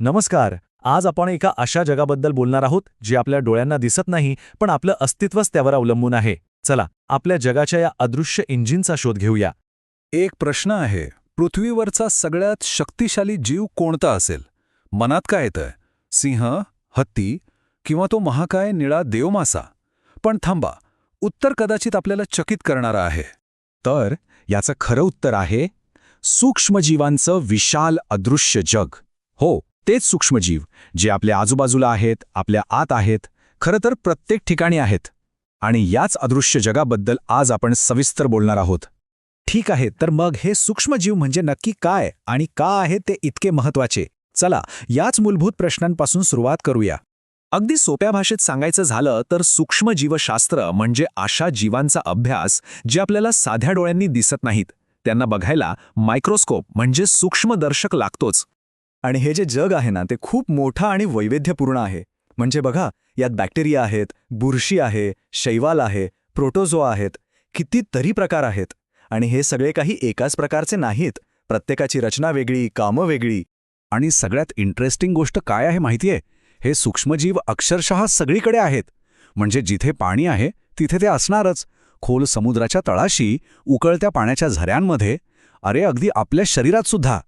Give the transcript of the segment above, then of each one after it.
नमस्कार. आज आपण एका अशा जगाबद्दल बोलणार आहोत जे आपल्या डोळ्यांना दिसत नाही पण आपलं अस्तित्वच त्यावर अवलंबून आहे. चला आपल्या जगाच्या या अदृश्य इंजिनचा शोध घेऊया. एक प्रश्न आहे पृथ्वीवरचा सगळ्यात शक्तिशाली जीव कोणता असेल? मनात काय येतंय? सिंह हत्ती किंवा तो महाकाय निळा देवमासा? पण थांबा उत्तर कदाचित आपल्याला चकित करणारं आहे. तर याचं खरं उत्तर आहे सूक्ष्मजीवांचं विशाल अदृश्य जग. हो तेच सूक्ष्मजीव जे आपल्या आजूबाजूला आहेत आपल्या आत आहेत खरं तर प्रत्येक ठिकाणी आहेत. आणि याच अदृश्य जगाबद्दल आज आपण सविस्तर बोलणार आहोत. ठीक आहे तर मग हे सूक्ष्मजीव म्हणजे नक्की काय आणि का आहे ते इतके महत्त्वाचे चला याच मूलभूत प्रश्नांपासून सुरुवात करूया. अगदी सोप्या भाषेत सांगायचं झालं तर सूक्ष्मजीवशास्त्र म्हणजे अशा जीवांचा अभ्यास जे आपल्याला साध्या डोळ्यांनी दिसत नाहीत. त्यांना बघायला मायक्रोस्कोप म्हणजे सूक्ष्मदर्शक लागतोच. आणि हे जे जग आहे ना ते खूप मोठं आणि वैविध्यपूर्ण आहे. म्हणजे बघा यात बॅक्टेरिया आहेत बुरशी आहे शैवाल आहे प्रोटोझो आहेत कितीतरी प्रकार आहेत. आणि हे सगळे काही एकाच प्रकारचे नाहीत. प्रत्येकाची रचना वेगळी कामं वेगळी. आणि सगळ्यात इंटरेस्टिंग गोष्ट काय आहे माहितीये हे सूक्ष्मजीव अक्षरशः सगळीकडे आहेत. म्हणजे जिथे पाणी आहे तिथे ते असणारच. खोल समुद्राच्या तळाशी उकळत्या पाण्याच्या झऱ्यांमध्ये. अरे अगदी आपल्या शरीरात सुद्धा.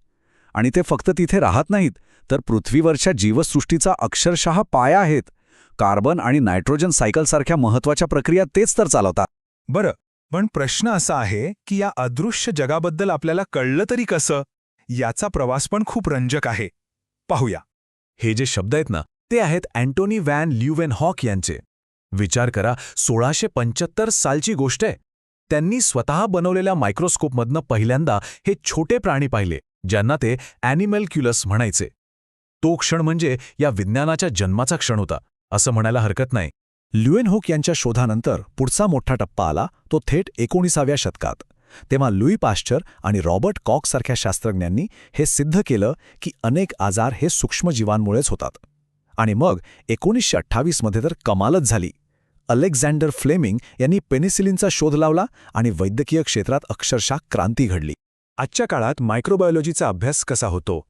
आणि ते फक्त तिथे राहत नाहीत तर पृथ्वीवरच्या जीवसृष्टीचा अक्षरशः पाया आहेत. कार्बन आणि नायट्रोजन सायकलसारख्या महत्त्वाच्या प्रक्रिया तेच तर चालवतात. बरं पण प्रश्न असा आहे की या अदृश्य जगाबद्दल आपल्याला कळलं तरी कसं? याचा प्रवास पण खूप रंजक आहे. पाहूया. हे जे शब्द आहेत ना ते आहेत अँटोनी व्हॅन ल्युवेन हॉक यांचे. विचार करा सोळाशे पंच्याहत्तर सालची गोष्ट आहे. त्यांनी स्वतः बनवलेल्या मायक्रोस्कोपमधनं पहिल्यांदा हे छोटे प्राणी पाहिले. ज्यांना ते ॲनिमल्क्युलस म्हणायचे. तो क्षण म्हणजे या विज्ञानाच्या जन्माचा क्षण होता असं म्हणायला हरकत नाही. ल्युएनहोक यांच्या शोधानंतर पुढचा मोठा टप्पा आला तो थेट एकोणीसाव्या शतकात. तेव्हा लुई पाश्चर आणि रॉबर्ट कॉक्ससारख्या शास्त्रज्ञांनी हे सिद्ध केलं की अनेक आजार हे सूक्ष्मजीवांमुळेच होतात. आणि मग एकोणीसशे अठ्ठावीसमध्ये तर कमालच झाली. अलेक्झांडर फ्लेमिंग यांनी पेनिसिलिनचा शोध लावला आणि वैद्यकीय क्षेत्रात अक्षरशः क्रांती घडली. आजच्या काळात मायक्रोबायोलॉजीचा अभ्यास कसा होतो?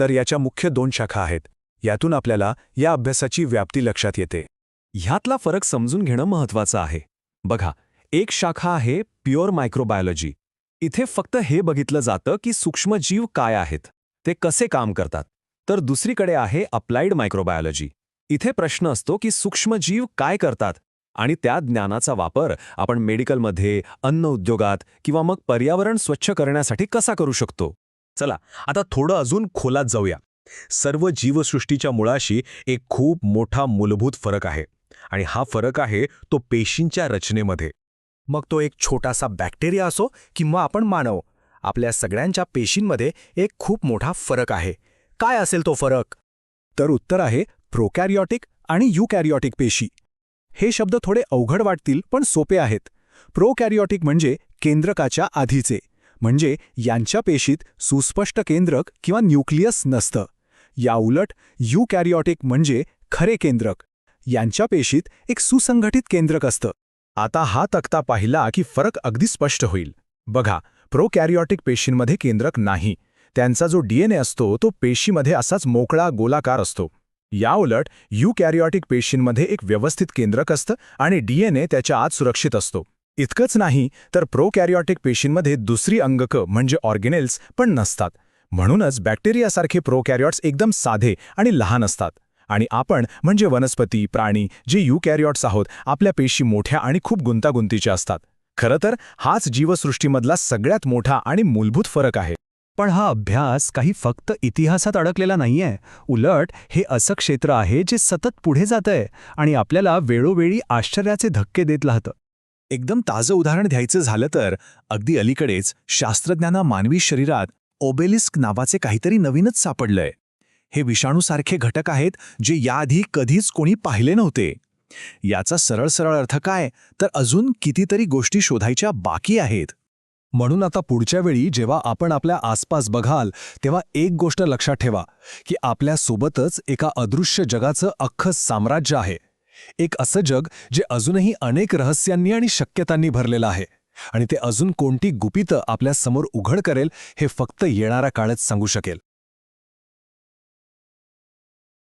तर याच्या मुख्य दोन शाखा आहेत. यातून आपल्याला या अभ्यासाची व्याप्ती लक्षात येते. ह्यातला फरक समजून घेणं महत्वाचं आहे. बघा एक शाखा आहे प्युअर मायक्रोबायोलॉजी इथे फक्त हे बघितलं जातं की सूक्ष्मजीव काय आहेत. ते कसे काम करतात. तर दुसरीकडे आहे अप्लाइड मायक्रोबायोलॉजी इथे प्रश्न असतो की सूक्ष्मजीव काय करतात. आणि त्या ज्ञानाचा वापर आपण मेडिकलमध्ये अन्न उद्योगात किंवा मग पर्यावरण स्वच्छ करण्यासाठी कसा करू शकतो? चला आता थोडं अजून खोलात जाऊया. सर्व जीवसृष्टीच्या मुळाशी एक खूप मोठा मूलभूत फरक आहे आणि हा फरक आहे तो पेशींच्या रचनेमध्ये. मग तो एक छोटासा बॅक्टेरिया असो किंवा आपण मानव आपल्या सगळ्यांच्या पेशींमध्ये एक खूप मोठा फरक आहे. काय असेल तो फरक? तर उत्तर आहे प्रोकॅरियोटिक आणि युकॅरियोटिक पेशी. हे शब्द थोडे अवघड वाटतील पण सोपे आहेत. प्रोकॅरिओटिक म्हणजे केंद्रकाच्या आधीचे म्हणजे यांच्या पेशीत सुस्पष्ट केंद्रक किंवा न्यूक्लियस नसतं. याउलट युकॅरिओटिक म्हणजे खरे केंद्रक. यांच्या पेशीत एक सुसंघटित केंद्रक असतं. आता हा तक्ता पाहिला की फरक अगदी स्पष्ट होईल. बघा प्रोकॅरिओटिक पेशींमध्ये केंद्रक नाही. त्यांचा जो डीएनए असतो तो पेशीमध्ये असाच मोकळा गोलाकार असतो. याउलट युकॅरियोटिक पेशींमध्ये एक व्यवस्थित केंद्रक असतं आणि डीएनए त्याच्या आत सुरक्षित असतो. इतकंच नाही तर प्रोकॅरियोटिक पेशींमध्ये दुसरी अंगकं म्हणजे ऑर्गेनेल्स पण नसतात. म्हणूनच बॅक्टेरियासारखे प्रोकॅरियोट्स एकदम साधे आणि लहान असतात. आणि आपण म्हणजे वनस्पती प्राणी जे युकॅरियोट्स आहोत आपल्या पेशी मोठ्या आणि खूप गुंतागुंतीच्या असतात. खरं तर हाच जीवसृष्टीमधला सगळ्यात मोठा आणि मूलभूत फरक आहे. पण हा अभ्यास काही फक्त इतिहासात अडकलेला नाहीये. उलट हे असं क्षेत्र आहे जे सतत पुढे जातंय आणि आपल्याला वेळोवेळी आश्चर्याचे धक्के देत राहतं. एकदम ताजं उदाहरण द्यायचं झालं तर अगदी अलीकडेच शास्त्रज्ञांना मानवी शरीरात ओबेलिस्क नावाचे काहीतरी नवीनच सापडलंय. हे विषाणूसारखे घटक आहेत जे याआधी कधीच कोणी पाहिले नव्हते. याचा सरळ सरळ अर्थ काय? तर अजून कितीतरी गोष्टी शोधायच्या बाकी आहेत. म्हणून आता पुढच्या वेळी जेव्हा आपण आपल्या आसपास बघाल तेव्हा एक गोष्ट लक्षात ठेवा की आपल्यासोबतच एका अदृश्य जगाचं अख्खं साम्राज्य आहे. एक असं जग जे अजूनही अनेक रहस्यांनी आणि शक्यतांनी भरलेलं आहे. आणि ते अजून कोणती गुपितं आपल्यासमोर उघड करेल हे फक्त येणारा काळच सांगू शकेल.